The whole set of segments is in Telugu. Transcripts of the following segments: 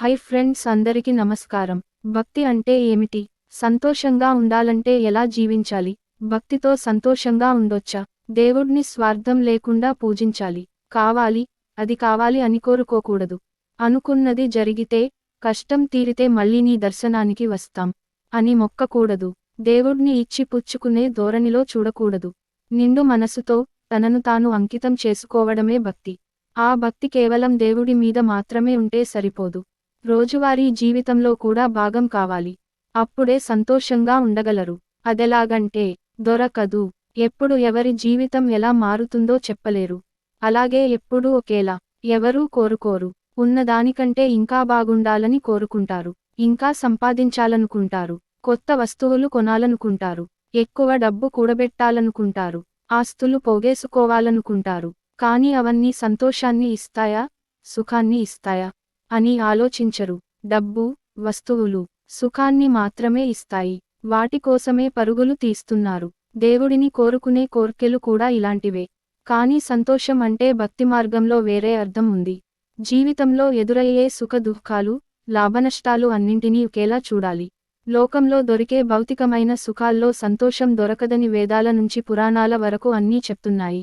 హై ఫ్రెండ్స్ అందరికీ నమస్కారం. భక్తి అంటే ఏమిటి? సంతోషంగా ఉండాలంటే ఎలా జీవించాలి? భక్తితో సంతోషంగా ఉండొచ్చా? దేవుడిని స్వార్థం లేకుండా పూజించాలి. కావాలి అది కావాలి అని కోరుకోకూడదు. అనుకున్నది జరిగితే కష్టం తీరితే మళ్ళీ నీ దర్శనానికి వస్తాం అని మొక్కకూడదు. దేవుడిని ఇచ్చి పుచ్చుకునే ధోరణిలో చూడకూడదు. నిండు మనసుతో తనను తాను అంకితం చేసుకోవడమే భక్తి. ఆ భక్తి కేవలం దేవుడి మీద మాత్రమే ఉంటే సరిపోదు. రోజువారీ జీవితంలో కూడా భాగం కావాలి. అప్పుడే సంతోషంగా ఉండగలరు. అదెలాగంటే దొరకదు. ఎప్పుడు ఎవరి జీవితం ఎలా మారుతుందో చెప్పలేరు. అలాగే ఎప్పుడూ ఒకేలా. ఎవరూ కోరుకోరు. ఉన్నదానికంటే ఇంకా బాగుండాలని కోరుకుంటారు. ఇంకా సంపాదించాలనుకుంటారు. కొత్త వస్తువులు కొనాలనుకుంటారు. ఎక్కువ డబ్బు కూడబెట్టాలనుకుంటారు. ఆస్తులు పోగేసుకోవాలనుకుంటారు. కానీ అవన్నీ సంతోషాన్ని ఇస్తాయా? సుఖాన్ని ఇస్తాయా? అని ఆలోచించరు. డబ్బు వస్తువులు సుఖాన్ని మాత్రమే ఇస్తాయి. వాటి కోసమే పరుగులు తీస్తున్నారు. దేవుడిని కోరుకునే కోర్కెలు కూడా ఇలాంటివే. కానీ సంతోషం అంటే భక్తి మార్గంలో వేరే అర్థం ఉంది. జీవితంలో ఎదురయ్యే సుఖ దుఃఖాలు లాభనష్టాలు అన్నింటినీ ఒకేలా చూడాలి. లోకంలో దొరికే భౌతికమైన సుఖాల్లో సంతోషం దొరకదని వేదాల నుంచి పురాణాల వరకు అన్నీ చెప్తున్నాయి.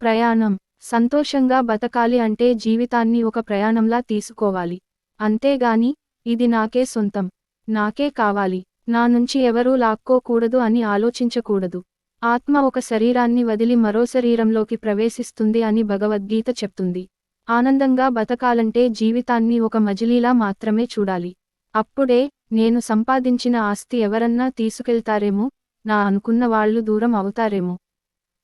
ప్రయాణం సంతోషంగా బతకాలి అంటే జీవితాన్ని ఒక ప్రయాణంలా తీసుకోవాలి. అంతేగాని ఇది నాకే సొంతం. నాకే కావాలి. నా నుంచి ఎవరూ లాక్కోకూడదు అని ఆలోచించకూడదు. ఆత్మ ఒక శరీరాన్ని వదిలి మరో శరీరంలోకి ప్రవేశిస్తుంది అని భగవద్గీత చెప్తుంది. ఆనందంగా బతకాలంటే జీవితాన్ని ఒక మజిలీలా మాత్రమే చూడాలి. అప్పుడే నేను సంపాదించిన ఆస్తి ఎవరన్నా తీసుకెళ్తారేమో నా అనుకున్న వాళ్ళు దూరం అవుతారేమో.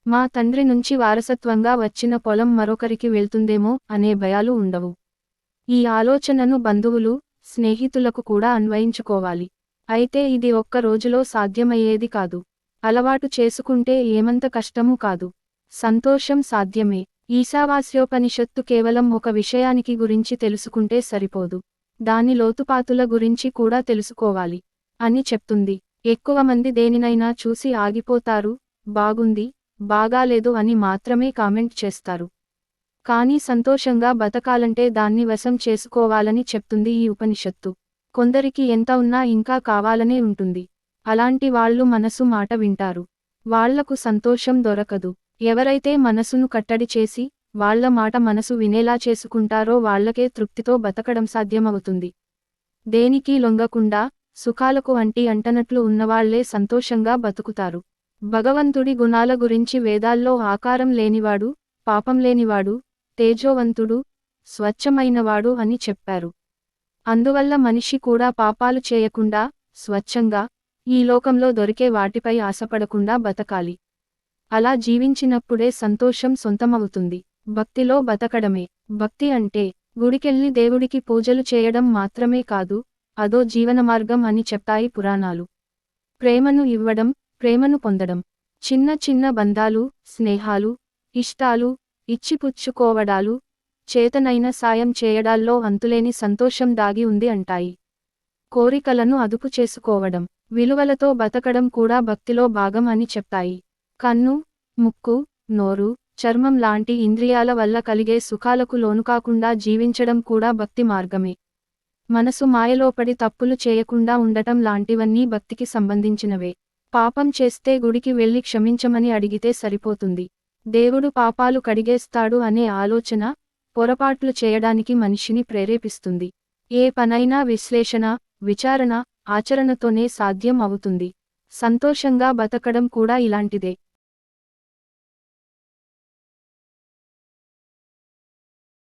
మా తండ్రి నుంచి వారసత్వంగా వచ్చిన పొలం మరొకరికి వెళ్తుందేమో అనే భయాలు ఉండవు. ఈ ఆలోచనను బంధువులు స్నేహితులకు కూడా అన్వయించుకోవాలి. అయితే ఇది ఒక్క రోజులో సాధ్యమయ్యేది కాదు. అలవాటు చేసుకుంటే ఏమంత కష్టమూ కాదు. సంతోషం సాధ్యమే. ఈశావాస్యోపనిషత్తు కేవలం ఒక విషయానికి గురించి తెలుసుకుంటే సరిపోదు. దాని లోతుపాతుల గురించి కూడా తెలుసుకోవాలి. అని చెప్తుంది. ఎక్కువ మంది దేనినైనా చూసి ఆగిపోతారు. బాగుంది. బాగాలేదు అని మాత్రమే కామెంట్ చేస్తారు. కానీ సంతోషంగా బతకాలంటే దాన్ని వశం చేసుకోవాలని చెప్తుంది ఈ ఉపనిషత్తు. కొందరికి ఎంత ఉన్నా ఇంకా కావాలనే ఉంటుంది. అలాంటి వాళ్ళు మనసు మాట వింటారు. వాళ్ళకు సంతోషం దొరకదు. ఎవరైతే మనసును కట్టడి చేసి వాళ్ళ మాట మనసు వినేలా చేసుకుంటారో వాళ్ళకే తృప్తితో బతకడం సాధ్యమవుతుంది. దేనికి లొంగకుండా సుఖాలకు అంటి అంటనట్లు ఉన్నవాళ్ళే సంతోషంగా బతుకుతారు. భగవంతుడి గుణాల గురించి వేదాల్లో ఆకారం లేనివాడు పాపం లేనివాడు తేజోవంతుడు స్వచ్ఛమైనవాడు అని చెప్పారు. అందువల్ల మనిషి కూడా పాపాలు చేయకుండా స్వచ్ఛంగా ఈ లోకంలో దొరికే వాటిపై ఆశపడకుండా బతకాలి. అలా జీవించినప్పుడే సంతోషం సొంతమవుతుంది. భక్తిలో బతకడమే. భక్తి అంటే గుడికెళ్ళి దేవుడికి పూజలు చేయడం మాత్రమే కాదు అదో జీవనమార్గం అని చెప్తాయి పురాణాలు. ప్రేమను ఇవ్వడం ప్రేమను పొందడం. చిన్న చిన్న బంధాలు స్నేహాలు ఇష్టాలు ఇచ్చిపుచ్చుకోవడాలు చేతనైన సాయం చేయడాల్లో అంతులేని సంతోషం దాగి ఉంది అంటాయి. కోరికలను అదుపు చేసుకోవడం. విలువలతో బతకడం కూడా భక్తిలో భాగం అని చెప్తాయి. కన్ను ముక్కు నోరు చర్మం లాంటి ఇంద్రియాల వల్ల కలిగే సుఖాలకు లోనుకాకుండా జీవించడం కూడా భక్తి మార్గమే. మనసు మాయలోపడి తప్పులు చేయకుండా ఉండటం లాంటివన్నీ భక్తికి సంబంధించినవే. పాపం చేస్తే గుడికి వెళ్ళి క్షమించమని అడిగితే సరిపోతుంది. దేవుడు పాపాలు కడిగేస్తాడు అనే ఆలోచన పొరపాట్లు చేయడానికి మనిషిని ప్రేరేపిస్తుంది. ఏ పనైనా విశ్లేషణ విచారణ ఆచరణతోనే సాధ్యం అవుతుంది. సంతోషంగా బతకడం కూడా ఇలాంటిదే.